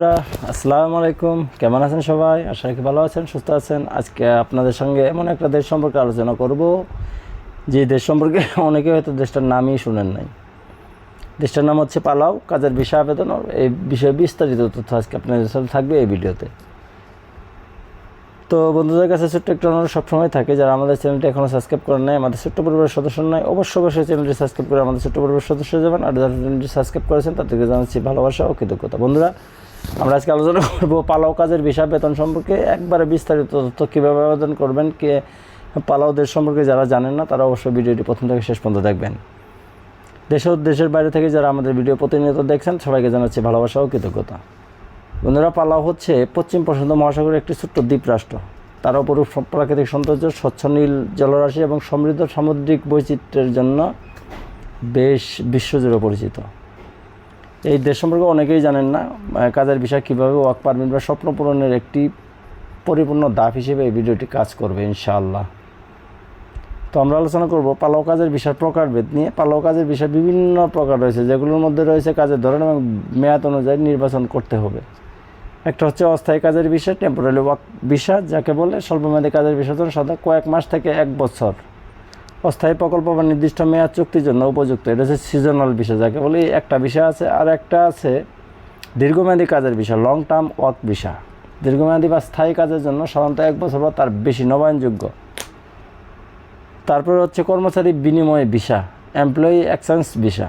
আসসালামু আলাইকুম কেমন আছেন সবাই? আশা রাখি ভালো আছেন, সুস্থ আছেন। আজকে আপনাদের সঙ্গে এমন একটা দেশ সম্পর্কে আলোচনা করব, যে দেশ সম্পর্কে অনেকে হয়তো দেশটার নামই শুনেন নাই। দেশটার নাম হচ্ছে পালাও, কাজের বিষয় আবেদন এই বিষয়ে বিস্তারিত তথ্য আজকে আপনাদের সাথে থাকবে এই ভিডিওতে। তো বন্ধুদের কাছে ছোট্ট একটু অনুরোধ সবসময় থাকে, যারা আমাদের চ্যানেলটি এখনও সাবস্ক্রাইব করেন নাই, আমাদের ছোট্ট পরিবারের সদস্য নয় অবশ্যই অবশ্যই চ্যানেলটি সাবস্ক্রাইব করে আমাদের ছোট্ট পরিবারের সদস্য যাবেন, আর যারা চ্যানেলটি সাবস্ক্রাইব করেছেন তাদেরকে জানাচ্ছি ভালোবাসা ও কৃতজ্ঞতা। বন্ধুরা আমরা আজকে আলোচনা করব পালাও কাজের বিষয় বেতন সম্পর্কে। একবারে বিস্তারিত তথ্য কীভাবে আবেদন করবেন, কে পালাও দেশ সম্পর্কে যারা জানেন না, তারা অবশ্যই ভিডিওটি প্রথম থেকে শেষ পর্যন্ত দেখবেন। দেশ দেশের বাইরে থেকে যারা আমাদের ভিডিও প্রতিনিয়ত দেখছেন, সবাইকে জানাচ্ছি ভালোবাসা ও কৃতজ্ঞতা। বন্ধুরা, পালাও হচ্ছে পশ্চিম প্রশান্ত মহাসাগরের একটি ছোট্ট দ্বীপ রাষ্ট্র তার উপর প্রাকৃতিক সৌন্দর্য, স্বচ্ছ নীল জলরাশি এবং সমৃদ্ধ সামুদ্রিক বৈচিত্র্যের জন্য বেশ বিশ্বজুড়ে পরিচিত। এই দেশ সম্পর্কে অনেকেই জানেন না কাজের বিষয় কীভাবে ওয়ার্ক পারমিট বা স্বপ্ন পূরণের একটি পরিপূর্ণ ধাপ হিসেবে এই ভিডিওটি কাজ করবে, ইনশাআল্লাহ। তো আমরা আলোচনা করব পালাও কাজের বিষয়, প্রকারভেদ নিয়ে। পালাও কাজের বিষয় বিভিন্ন প্রকার রয়েছে, যেগুলোর মধ্যে রয়েছে কাজের ধরন এবং মেয়াদ অনুযায়ী নির্বাচন করতে হবে। একটা হচ্ছে অস্থায়ী কাজের বিষয় টেম্পোরারি ওয়ার্ক বিষয়, যাকে বলে স্বল্পমেয়াদী কাজের বিষয় সাধারণত কয়েক মাস থেকে এক বছর। অস্থায়ী প্রকল্প বা নির্দিষ্ট মেয়াদ চুক্তির জন্য উপযুক্ত। এটা হচ্ছে সিজনাল বিষয়, যাকে বলে একটা বিষয় আছে, আর একটা আছে দীর্ঘমেয়াদী কাজের বিষয় লং টার্ম ওয়ার্ক বিষয়। দীর্ঘমেয়াদী বা স্থায়ী কাজের জন্য সাধারণত এক বছর বা তার বেশি নবায়নযোগ্য। তারপরে হচ্ছে কর্মচারী বিনিময় ভিসা এমপ্লয়ি এক্সচেঞ্জ ভিসা।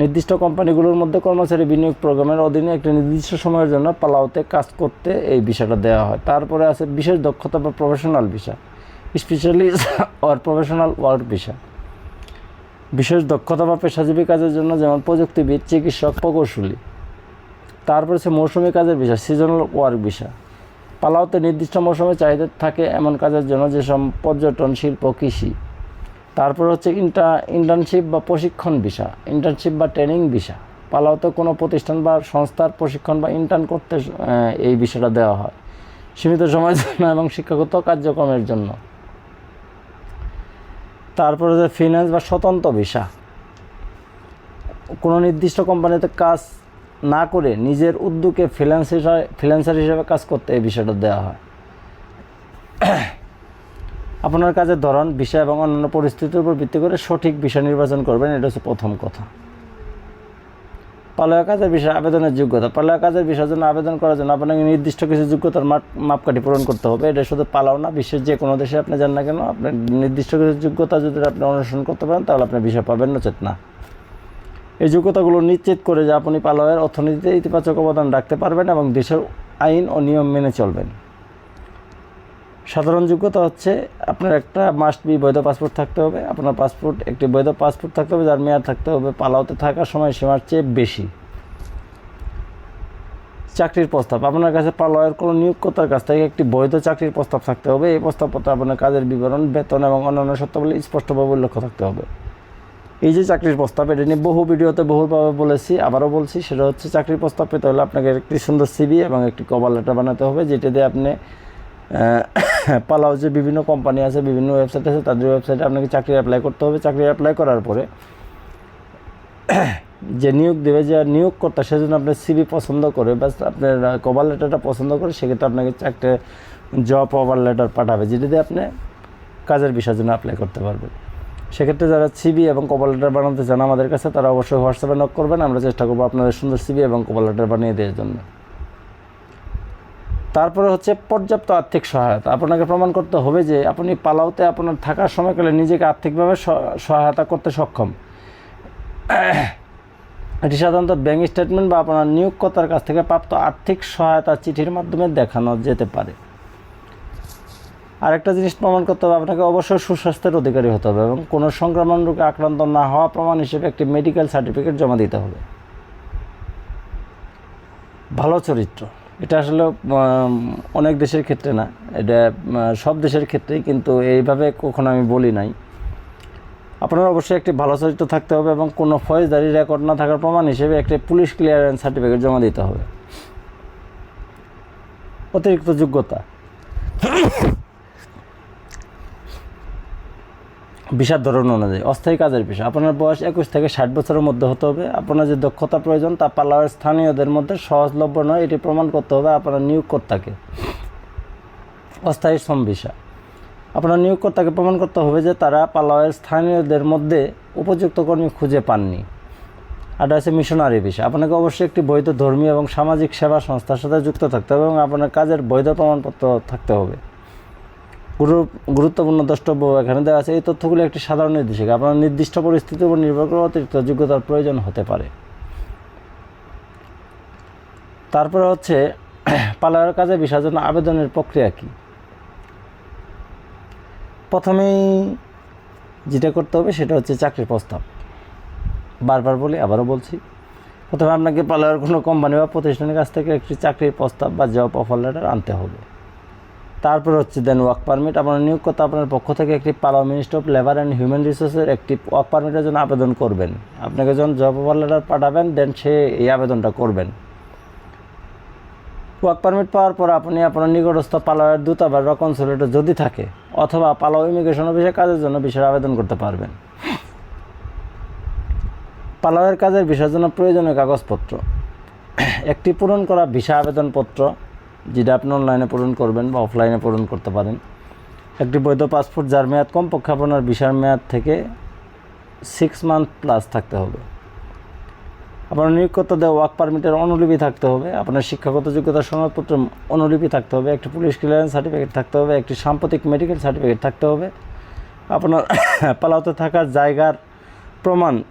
নির্দিষ্ট কোম্পানিগুলোর মধ্যে কর্মচারী বিনিয়োগ প্রোগ্রামের অধীনে একটি নির্দিষ্ট সময়ের জন্য পালাওতে কাজ করতে এই বিষয়টা দেওয়া হয়। তারপরে আছে বিশেষ দক্ষতা বা professional visa. Specially war professional work visa বিশেষ দক্ষতা বা পেশাজীবী কাজের জন্য যেমন প্রযুক্তিবিদ, চিকিৎসক, প্রকৌশলী। তারপর আছে মৌসুমি কাজের বিষয় সিজনাল ওয়ার্ক বিষয় পালাওতে নির্দিষ্ট মৌসুমে চাহিদা থাকে এমন কাজের জন্য যেসব পর্যটন, শিল্প, কৃষি। তারপর হচ্ছে ইন্টা ইন্টার্নশিপ বা প্রশিক্ষণ বিষয় ইন্টার্নশিপ বা ট্রেনিং বিষয় পালাওতে কোনো প্রতিষ্ঠান বা সংস্থার প্রশিক্ষণ বা ইন্টার্ন করতে এই বিষয়টা দেওয়া হয়। সীমিত সময়ের জন্য এবং শিক্ষাগত কার্যক্রমের জন্য। তারপরে যে ফিনান্স বা স্বতন্ত্র ভিসা কোনো নির্দিষ্ট কোম্পানিতে কাজ না করে নিজের উদ্যোগে ফ্রিল্যান্স হিসাবে ফ্রিল্যান্সার হিসাবে কাজ করতে এই বিষয়টা দেওয়া হয়। আপনার কাজের ধরন বিষয় এবং অন্যান্য পরিস্থিতির উপর ভিত্তি করে সঠিক বিষয় নির্বাচন করবেন, এটা হচ্ছে প্রথম কথা। পালয়া কাজের বিষয়ে আবেদনের যোগ্যতা। পালয়া কাজের বিষয়ের জন্য আবেদন করার জন্য আপনাকে নির্দিষ্ট কিছু যোগ্যতার মাপ মাপকাঠি পূরণ করতে হবে। এটা শুধু পালাও না, বিশ্বের যে কোনো দেশে আপনি যান না কেন, আপনি নির্দিষ্ট কিছু যোগ্যতা যদি আপনি অনুসরণ করতে পারেন, তাহলে আপনি বিষয় পাবেন নচেত না। এই যোগ্যতাগুলো নিশ্চিত করে যে আপনি পালয়ের অর্থনীতিতে ইতিবাচক অবদান রাখতে পারবেন এবং দেশের আইন ও নিয়ম মেনে চলবেন। সাধারণ যোগ্যতা হচ্ছে আপনার একটা মাস্ট বি বৈধ পাসপোর্ট থাকতে হবে, আপনার পাসপোর্ট একটি বৈধ পাসপোর্ট থাকতে হবে, যার মেয়াদ থাকতে হবে, পালাওতে থাকার সময় সীমার চেয়ে বেশি। চাকরির প্রস্তাব, আপনার কাছে পালয়ের কোনো নিয়োগকর্তার কাছ থেকে একটি বৈধ চাকরির প্রস্তাব থাকতে হবে, এই প্রস্তাবপত্রে আপনার কাজের বিবরণ, বেতন এবং অন্যান্য শর্তাবলী স্পষ্টভাবে উল্লেখ থাকতে হবে। এই যে চাকরির প্রস্তাব, এটা নিয়ে বহু ভিডিওতে বহুভাবে বলেছি, আবারও বলছি, সেটা হচ্ছে চাকরির প্রস্তাব পেতে হলে আপনাকে একটি সুন্দর সিবি এবং একটি কভার লেটার বানাতে হবে, যেটা দিয়ে আপনি পালাও যে বিভিন্ন কোম্পানি আছে, বিভিন্ন ওয়েবসাইট আছে, তাদের ওয়েবসাইটে আপনাকে চাকরি অ্যাপ্লাই করতে হবে। চাকরি অ্যাপ্লাই করার পরে যে নিয়োগ দেবে, যে নিয়োগকর্তা সেজন্য আপনার সিবি পছন্দ করে বা আপনার কভার লেটারটা পছন্দ করে, সেক্ষেত্রে আপনাকে একটা জব কভার লেটার পাঠাবে, যেটা দিয়ে আপনি কাজের বিষয়ের জন্য অ্যাপ্লাই করতে পারবেন। সেক্ষেত্রে যারা সিবি এবং কভার লেটার বানাতে চান আমাদের কাছে, তারা অবশ্যই হোয়াটসঅ্যাপে নক করবেন। আমরা চেষ্টা করব আপনাদের সুন্দর সিবি এবং কভার লেটার বানিয়ে দেওয়ার জন্য। তারপরে হচ্ছে পর্যাপ্ত আর্থিক সহায়তা। আপনাকে প্রমাণ করতে হবে যে আপনি পালাওতে আপনার থাকার সময়কালে নিজেকে আর্থিকভাবে সহায়তা করতে সক্ষম। এটি সাধারণত ব্যাংক স্টেটমেন্ট বা আপনার নিয়োগকর্তার কাছ থেকে প্রাপ্ত আর্থিক সহায়তা চিঠির মাধ্যমে দেখানো যেতে পারে। আরেকটা জিনিস প্রমাণ করতে হবে, আপনাকে অবশ্যই সুস্বাস্থ্যের অধিকারী হতে হবে এবং কোনো সংক্রমণ রোগে আক্রান্ত না হওয়া প্রমাণ হিসেবে একটি মেডিকেল সার্টিফিকেট জমা দিতে হবে। ভালো চরিত্র। এটা আসলে অনেক দেশের ক্ষেত্রে না। এটা সব দেশের ক্ষেত্রেই কিন্তু এইভাবে কখনো আমি বলি নাই। আপনার অবশ্যই একটি ভালো চরিত্র থাকতে হবে এবং কোনো ফৌজদারি রেকর্ড না থাকার প্রমাণ হিসেবে একটি পুলিশ ক্লিয়ারেন্স সার্টিফিকেট জমা দিতে হবে। অতিরিক্ত যোগ্যতা। বিষার ধরন অনুযায়ী, অস্থায়ী কাজের বিষয়। আপনার বয়স একুশ থেকে ষাট বছরের মধ্যে হতে হবে। আপনার যে দক্ষতা প্রয়োজন, তা পালাওয়ের স্থানীয়দের মধ্যে সহজলভ্য নয়। এটি প্রমাণ করতে হবে আপনার নিয়োগকর্তাকে। অস্থায়ী শ্রম ভিসা আপনার নিয়োগকর্তাকে প্রমাণ করতে হবে যে তারা পালাওয়ের স্থানীয়দের মধ্যে উপযুক্ত কর্মী খুঁজে পাননি। আর হচ্ছে মিশনারি বিষয়। আপনাকে অবশ্যই একটি বৈধ ধর্মীয় এবং সামাজিক সেবা সংস্থার সাথে যুক্ত থাকতে হবে এবং আপনার কাজের বৈধ প্রমাণপত্র থাকতে হবে। গুরুত্বপূর্ণ দ্রষ্টব্য এখানে দেওয়া আছে, এই তথ্যগুলো একটি সাধারণ নির্দেশিকা। আপনার নির্দিষ্ট পরিস্থিতির উপর নির্ভর করে অতিরিক্ত যোগ্যতার প্রয়োজন হতে পারে। তারপরে হচ্ছে, পালায়ের কাজে ভিসার জন্য আবেদনের প্রক্রিয়া কী? প্রথমেই যেটা করতে হবে সেটা হচ্ছে চাকরির প্রস্তাব। বারবার বলি, আবারও বলছি। প্রথমে আপনাকে পালায়ের কোনো কোম্পানি বা প্রতিষ্ঠানের কাছ থেকে একটি চাকরির প্রস্তাব বা জব অফার লেটার আনতে হবে। তারপর হচ্ছে দেন ওয়ার্ক পারমিট আপনার নিয়োগকর্তা আপনার পক্ষ থেকে একটি Palau ministry of labour and human রিসোর্সের একটি ওয়ার্ক পারমিটের জন্য আবেদন করবেন। আপনাকে যখন জব অফার লেটার পাঠাবেন দেন সে এই আবেদনটা করবেন। ওয়ার্ক পারমিট পাওয়ার পর আপনি আপনার নিকটস্থ পালাওয়ের দূতাবাস বা কনসুলেটে যদি থাকে, অথবা পালাও ইমিগ্রেশন অফিসে কাজের জন্য বিষয়ের আবেদন করতে পারবেন। পালাওয়ের কাজের ভিসার জন্য প্রয়োজনীয় কাগজপত্র। একটি পূরণ করা ভিসা আবেদনপত্র যেটা আপনি অনলাইনে পূরণ করবেন বা অফলাইনে পূরণ করতে পারেন। একটি বৈধ পাসপোর্ট যার মেয়াদ কমপক্ষে আপনার ভিসার মেয়াদ থেকে সিক্স মান্থ প্লাস থাকতে হবে। আপনার নিয়োগকর্তা দেওয়া ওয়ার্ক পারমিটের অনুলিপি থাকতে হবে। আপনার শিক্ষাগত যোগ্যতা সনদপত্রের অনুলিপি থাকতে হবে। একটি পুলিশ ক্লিয়ারেন্স সার্টিফিকেট থাকতে হবে। একটি সাম্প্রতিক মেডিকেল সার্টিফিকেট থাকতে হবে। আপনার পালাওতে থাকার জায়গার প্রমাণ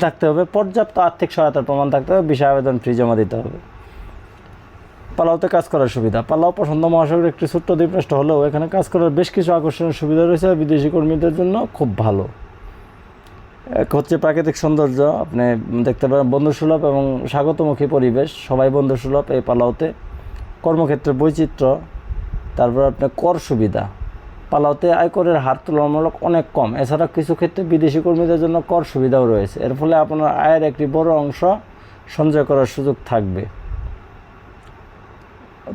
থাকতে হবে। পর্যাপ্ত আর্থিক সহায়তার প্রমাণ থাকতে হবে। বিষয় আবেদন ফ্রি জমা দিতে হবে। পালাওতে কাজ করার সুবিধা। পালাও প্রশান্ত মহাসাগরের একটি ছোট্ট দ্বীপরাষ্ট্র হলেও এখানে কাজ করার বেশ কিছু আকর্ষণীয় সুবিধা রয়েছে বিদেশি কর্মীদের জন্য খুব ভালো। এক হচ্ছে প্রাকৃতিক সৌন্দর্য, আপনি দেখতে পারেন বন্ধুসুলভ এবং স্বাগতমুখী পরিবেশ। সবাই বন্ধুসুলভ এই পালাওতে কর্মক্ষেত্রে বৈচিত্র্য, তারপর আপনার কর সুবিধা। পালাওতে আয়করের হার তুলনামূলক অনেক কম। এছাড়া কিছু ক্ষেত্রে বিদেশি কর্মীদের জন্য কর সুবিধাও রয়েছে। এর ফলে আপনার আয়ের একটি বড় অংশ সঞ্চয় করার সুযোগ থাকবে।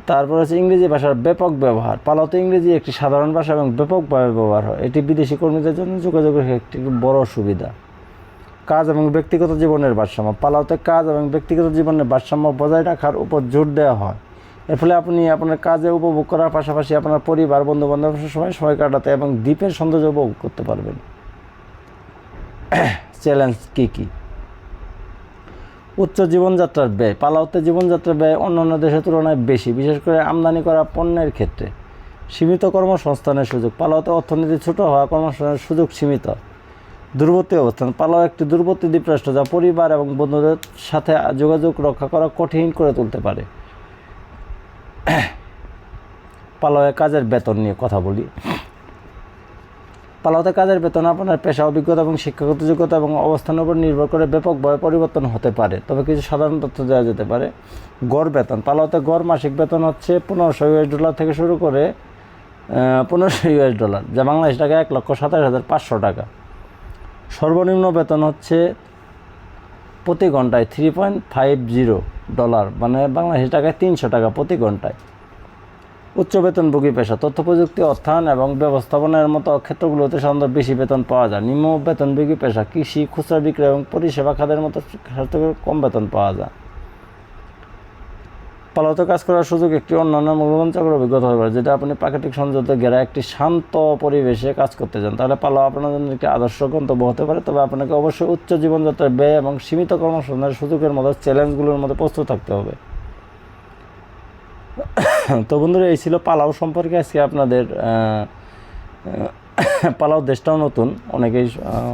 তারপর হচ্ছে ইংরেজি ভাষার ব্যাপক ব্যবহার। পালাতে ইংরেজি একটি সাধারণ ভাষা এবং ব্যাপকভাবে ব্যবহার হয়। এটি বিদেশি কর্মীদের জন্য যোগাযোগের একটি বড় সুবিধা। কাজ এবং ব্যক্তিগত জীবনের ভারসাম্য। পালাওতে কাজ এবং ব্যক্তিগত জীবনের ভারসাম্য বজায় রাখার উপর জোর দেওয়া হয়। এর ফলে আপনি আপনার কাজে উপভোগ করার পাশাপাশি আপনার পরিবার বন্ধু বান্ধবের সময় সময় কাটাতে এবং দ্বীপের সৌন্দর্য উপভোগ করতে পারবেন। চ্যালেঞ্জ কী কী? উচ্চ জীবনযাত্রার ব্যয়, পালাওতে জীবনযাত্রার ব্যয় অন্যান্য দেশের তুলনায় বেশি, বিশেষ করে আমদানি করা পণ্যের ক্ষেত্রে। সীমিত কর্মসংস্থানের সুযোগ, পালাওতে অর্থনীতি ছোট হওয়া কর্মসংস্থানের সুযোগ সীমিত। দূরবর্তী অবস্থান, পালাও একটি দূরবর্তী দ্বীপরাষ্ট্র যা পরিবার এবং বন্ধুদের সাথে যোগাযোগ রক্ষা করা কঠিন করে তুলতে পারে। পালাওয়ে কাজের বেতন নিয়ে কথা বলি। পালাওতে কাজের বেতন আপনার পেশা, অভিজ্ঞতা এবং শিক্ষাগত যোগ্যতা এবং অবস্থানের উপর নির্ভর করে ব্যাপকভাবে পরিবর্তন হতে পারে। তবে কিছু সাধারণ তথ্য দেওয়া যেতে পারে। গড় বেতন পালাওতে গড় মাসিক বেতন হচ্ছে পনেরোশো ইউএস ডলার থেকে শুরু করে পনেরোশো ইউএস ডলার, যা বাংলাদেশ টাকা এক লক্ষ সাতাশ হাজার পাঁচশো টাকা। সর্বনিম্ন বেতন হচ্ছে প্রতি ঘন্টায় three point five zero dollar মানে বাংলাদেশি টাকায় তিনশো টাকা প্রতি ঘন্টায়। উচ্চ বেতনভোগী পেশা তথ্য প্রযুক্তি অর্থায়ন এবং ব্যবস্থাপনার মতো ক্ষেত্রগুলোতে সাধারণত বেশি বেতন পাওয়া যায়। নিম্ন বেতনভোগী পেশা, কৃষি, খুচরা বিক্রয় এবং পরিষেবা খাতের মতো ক্ষেত্রে কম বেতন পাওয়া যায়। পালাতে কাজ করার সুযোগ একটি অন্যান্য রোমাঞ্চকর অভিজ্ঞতা হতে পারে, যেটা আপনি প্রাকৃতিক সৌন্দর্যে ঘেরা একটি শান্ত পরিবেশে কাজ করতে চান। তাহলে পালাও আপনার জন্য একটি আদর্শ গন্তব্য হতে পারে, তবে আপনাকে অবশ্যই উচ্চ জীবনযাত্রার ব্যয় এবং সীমিত কর্মসংস্থানের সুযোগের মতো চ্যালেঞ্জগুলোর মধ্যে প্রস্তুত থাকতে হবে। তো বন্ধুরা, এই ছিল পালাও সম্পর্কে। আজকে আপনাদের পালাও দেশটাও নতুন, অনেকেই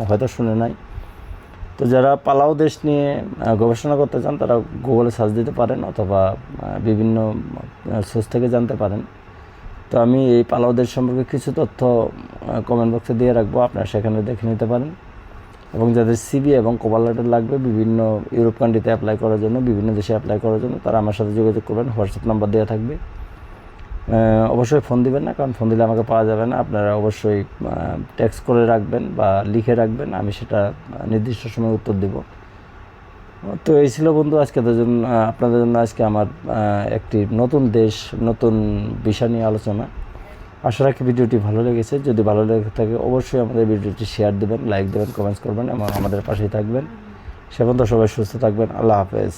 হয়তো শুনে নাই। তো যারা পালাও দেশ নিয়ে গবেষণা করতে চান, তারা গুগলে সার্চ দিতে পারেন, অথবা বিভিন্ন সোর্স থেকে জানতে পারেন। তো আমি এই পালাও দেশ সম্পর্কে কিছু তথ্য কমেন্ট বক্সে দিয়ে রাখব, আপনারা সেখানে দেখে নিতে পারেন। এবং যাদের সিবি এবং কভার লেটার লাগবে, বিভিন্ন ইউরোপ কান্ট্রিতে অ্যাপ্লাই করার জন্য, বিভিন্ন দেশে অ্যাপ্লাই করার জন্য, তারা আমার সাথে যোগাযোগ করবেন হোয়াটসঅ্যাপ নাম্বার দেওয়া থাকবে। অবশ্যই ফোন দিবেন না, কারণ ফোন দিলে আমাকে পাওয়া যাবে না। আপনারা অবশ্যই টেক্সট করে রাখবেন বা লিখে রাখবেন, আমি সেটা নির্দিষ্ট সময় উত্তর দেব। তো এই ছিল বন্ধু আজকে জন্য আপনাদের জন্য আজকে আমার একটি নতুন দেশ, নতুন বিষয় নিয়ে আলোচনা। আশা রাখি ভিডিওটি ভালো লেগেছে। যদি ভালো লেগে থাকে, অবশ্যই আমাদের ভিডিওটি শেয়ার দেবেন লাইক দেবেন কমেন্টস করবেন এবং আমাদের পাশেই থাকবেন। সে পর্যন্ত সবাই সুস্থ থাকবেন। আল্লাহ হাফেজ।